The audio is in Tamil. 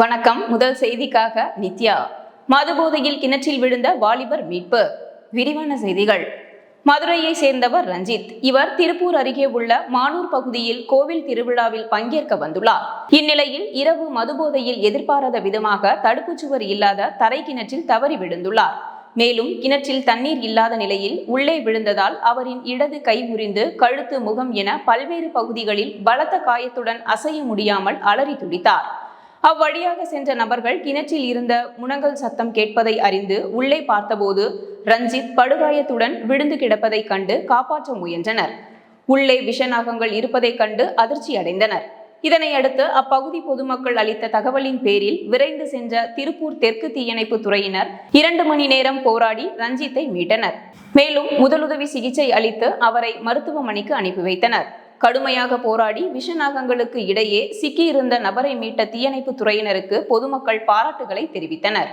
வணக்கம். முதல் செய்திக்காக நித்யா. மதுபோதையில் கிணற்றில் விழுந்த வாலிபர் மீட்பு. விரிவான செய்திகள். மதுரையை சேர்ந்தவர் ரஞ்சித். இவர் திருப்பூர் அருகே உள்ள மானூர் பகுதியில் கோவில் திருவிழாவில் பங்கேற்க வந்துள்ளார். இந்நிலையில் இரவு மதுபோதையில் எதிர்பாராத விதமாக தடுப்புச் சுவர் இல்லாத தரை கிணற்றில் தவறி விழுந்துள்ளார். மேலும் கிணற்றில் தண்ணீர் இல்லாத நிலையில் உள்ளே விழுந்ததால் அவரின் இடது கை முறிந்து கழுத்து முகம் என பல்வேறு பகுதிகளில் பலத்த காயத்துடன் அசைய முடியாமல் அலறி துடித்தார். அவ்வழியாக சென்ற நபர்கள் கிணற்றில் இருந்த முனங்கல் சத்தம் கேட்பதை அறிந்து உள்ளே பார்த்தபோது ரஞ்சித் படுகாயத்துடன் விழுந்து கிடப்பதைக் கண்டு காப்பாற்ற முயன்றனர். உள்ளே விஷநாகங்கள் இருப்பதைக் கண்டு அதிர்ச்சி அடைந்தனர். இதனை அடுத்து அப்பகுதி பொதுமக்கள் அளித்த தகவலின் பேரில் விரைந்து சென்ற திருப்பூர் தெற்கு தீயணைப்பு துறையினர் இரண்டு மணி நேரம் போராடி ரஞ்சித்தை மீட்டனர். மேலும் முதலுதவி சிகிச்சை அளித்து அவரை மருத்துவமனைக்கு அனுப்பி வைத்தனர். கடுமையாக போராடி விஷநாகங்களுக்கு இடையே சிக்கியிருந்த நபரை மீட்ட தீயணைப்பு துறையினருக்கு பொதுமக்கள் பாராட்டுகளை தெரிவித்தனர்.